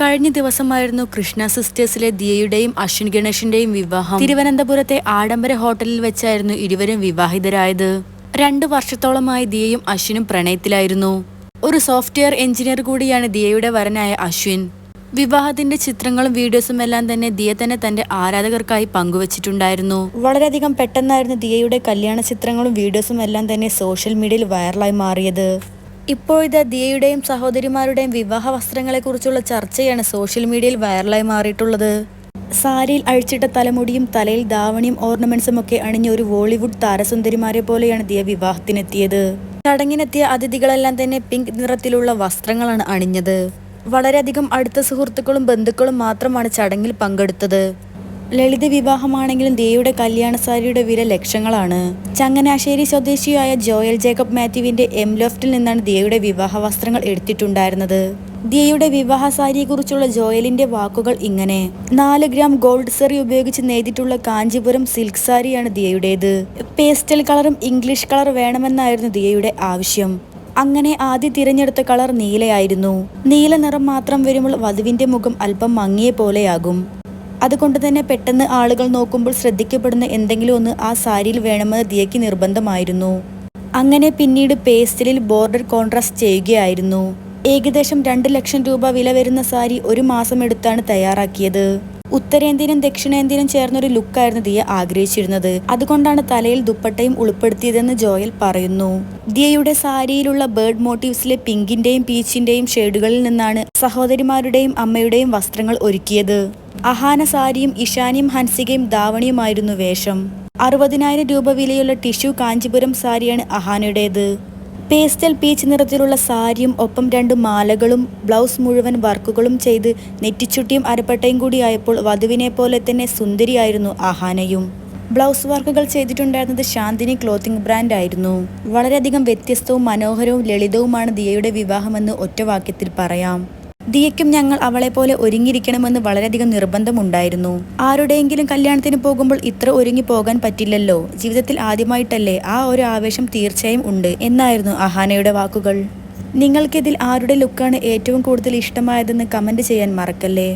കഴിഞ്ഞ ദിവസമായിരുന്നു കൃഷ്ണ സിസ്റ്റേഴ്സിലെ ദിയയുടെയും അശ്വിൻ ഗണേഷിന്റെയും വിവാഹം. തിരുവനന്തപുരത്തെ ആഡംബര ഹോട്ടലിൽ വെച്ചായിരുന്നു ഇരുവരും വിവാഹിതരായത്. രണ്ടു വർഷത്തോളമായി ദിയയും അശ്വിനും പ്രണയത്തിലായിരുന്നു. ഒരു സോഫ്റ്റ്വെയർ എഞ്ചിനീയർ കൂടിയാണ് ദിയയുടെ വരനായ അശ്വിൻ. വിവാഹത്തിന്റെ ചിത്രങ്ങളും വീഡിയോസും എല്ലാം തന്നെ ദിയ തന്നെ തന്റെ ആരാധകർക്കായി പങ്കുവച്ചിട്ടുണ്ടായിരുന്നു. വളരെയധികം പെട്ടെന്നായിരുന്നു ദിയയുടെ കല്യാണ ചിത്രങ്ങളും വീഡിയോസും എല്ലാം തന്നെ സോഷ്യൽ മീഡിയയിൽ വൈറലായി മാറിയത്. ഇപ്പോഴിത് ദിയയുടെയും സഹോദരിമാരുടെയും വിവാഹ വസ്ത്രങ്ങളെക്കുറിച്ചുള്ള ചർച്ചയാണ് സോഷ്യൽ മീഡിയയിൽ വൈറലായി മാറിയിട്ടുള്ളത്. സാരിയിൽ അഴിച്ചിട്ട തലമുടിയും തലയിൽ ധാവണിയും ഓർണമെന്റ്സും ഒക്കെ അണിഞ്ഞ ഒരു ബോളിവുഡ് താരസുന്ദരിമാരെ പോലെയാണ് ദിയ വിവാഹത്തിനെത്തിയത്. ചടങ്ങിനെത്തിയ അതിഥികളെല്ലാം തന്നെ പിങ്ക് നിറത്തിലുള്ള വസ്ത്രങ്ങളാണ് അണിഞ്ഞത്. വളരെയധികം അടുത്ത സുഹൃത്തുക്കളും ബന്ധുക്കളും മാത്രമാണ് ചടങ്ങിൽ പങ്കെടുത്തത്. ലളിത വിവാഹമാണെങ്കിലും ദേവിയുടെ കല്യാണ സാരിയുടെ വില ലക്ഷങ്ങളാണ്. ചങ്ങനാശ്ശേരി സ്വദേശിയായ ജോയൽ ജേക്കബ് മാത്യുവിന്റെ എം ലോഫ്റ്റിൽ നിന്നാണ് ദേവിയുടെ വിവാഹ വസ്ത്രങ്ങൾ എടുത്തിട്ടുണ്ടായിരുന്നത്. ദിയയുടെ വിവാഹ സാരിയെക്കുറിച്ചുള്ള ജോയലിന്റെ വാക്കുകൾ ഇങ്ങനെ. നാല് ഗ്രാം ഗോൾഡ് സെറി ഉപയോഗിച്ച് നെയ്തിട്ടുള്ള കാഞ്ചിപുരം സിൽക്ക് സാരിയാണ് ദിയയുടേത് പേസ്റ്റൽ കളറും ഇംഗ്ലീഷ് കളർ വേണമെന്നായിരുന്നു ദിയയുടെ ആവശ്യം. അങ്ങനെ ആദ്യം തിരഞ്ഞെടുത്ത കളർ നീലയായിരുന്നു. നീല നിറം മാത്രം വരുമ്പോൾ വധുവിന്റെ മുഖം അല്പം മങ്ങിയ പോലെയാകും. അതുകൊണ്ട് തന്നെ പെട്ടെന്ന് ആളുകൾ നോക്കുമ്പോൾ ശ്രദ്ധിക്കപ്പെടുന്ന എന്തെങ്കിലും ഒന്ന് ആ സാരിയിൽ വേണമെന്ന് ദിയയ്ക്ക് നിർബന്ധമായിരുന്നു. അങ്ങനെ പിന്നീട് പേസ്റ്റലിൽ ബോർഡർ കോൺട്രാസ്റ്റ് ചെയ്യുകയായിരുന്നു. ഏകദേശം രണ്ട് ലക്ഷം രൂപ വില വരുന്ന സാരി ഒരു മാസം എടുത്താണ് തയ്യാറാക്കിയത്. ഉത്തരേന്ത്യനും ദക്ഷിണേന്ത്യനും ചേർന്നൊരു ലുക്കായിരുന്നു ദിയ ആഗ്രഹിച്ചിരുന്നത്. അതുകൊണ്ടാണ് തലയിൽ ദുപ്പട്ടയും ഉൾപ്പെടുത്തിയതെന്ന് ജോയൽ പറയുന്നു. ദിയയുടെ സാരിയിലുള്ള ബേർഡ് മോട്ടീവ്സിലെ പിങ്കിന്റെയും പീച്ചിന്റെയും ഷെയ്ഡുകളിൽ നിന്നാണ് സഹോദരിമാരുടെയും അമ്മയുടെയും വസ്ത്രങ്ങൾ ഒരുക്കിയത്. അഹാന സാരിയും ഇഷാനിയും ഹൻസികയും ധാവണിയുമായിരുന്നു വേഷം. അറുപതിനായിരം രൂപ വിലയുള്ള ടിഷ്യൂ കാഞ്ചിപുരം സാരിയാണ് അഹാനയുടേത്. പേസ്റ്റൽ പീച്ച് നിറത്തിലുള്ള സാരിയും ഒപ്പം രണ്ട് മാലകളും ബ്ലൗസ് മുഴുവൻ വർക്കുകളും ചെയ്ത് നെറ്റിച്ചുട്ടിയും അരപ്പട്ടയും കൂടിയായപ്പോൾ വധുവിനെ പോലെ തന്നെ സുന്ദരിയായിരുന്നു അഹാനയും ബ്ലൗസ് വർക്കുകൾ ചെയ്തിട്ടുണ്ടായിരുന്നത് ശാന്തിനി ക്ലോത്തിങ് ബ്രാൻഡ് ആയിരുന്നു. വളരെയധികം വ്യത്യസ്തവും മനോഹരവും ലളിതവുമാണ് ദിയയുടെ വിവാഹമെന്ന് ഒറ്റവാക്യത്തിൽ പറയാം. ദിയയ്ക്കും ഞങ്ങൾ അവളെ പോലെ ഒരുങ്ങിയിരിക്കണമെന്ന് വളരെയധികം നിർബന്ധമുണ്ടായിരുന്നു. ആരുടെയെങ്കിലും കല്യാണത്തിന് പോകുമ്പോൾ ഇത്ര ഒരുങ്ങി പോകാൻ പറ്റില്ലല്ലോ. ജീവിതത്തിൽ ആദ്യമായിട്ടല്ലേ ആ ഒരു ആവേശം തീർച്ചയായും ഉണ്ട് എന്നായിരുന്നു അഹാനയുടെ വാക്കുകൾ. നിങ്ങൾക്കിതിൽ ആരുടെ ലുക്കാണ് ഏറ്റവും കൂടുതൽ ഇഷ്ടമായതെന്ന് കമന്റ് ചെയ്യാൻ മറക്കല്ലേ?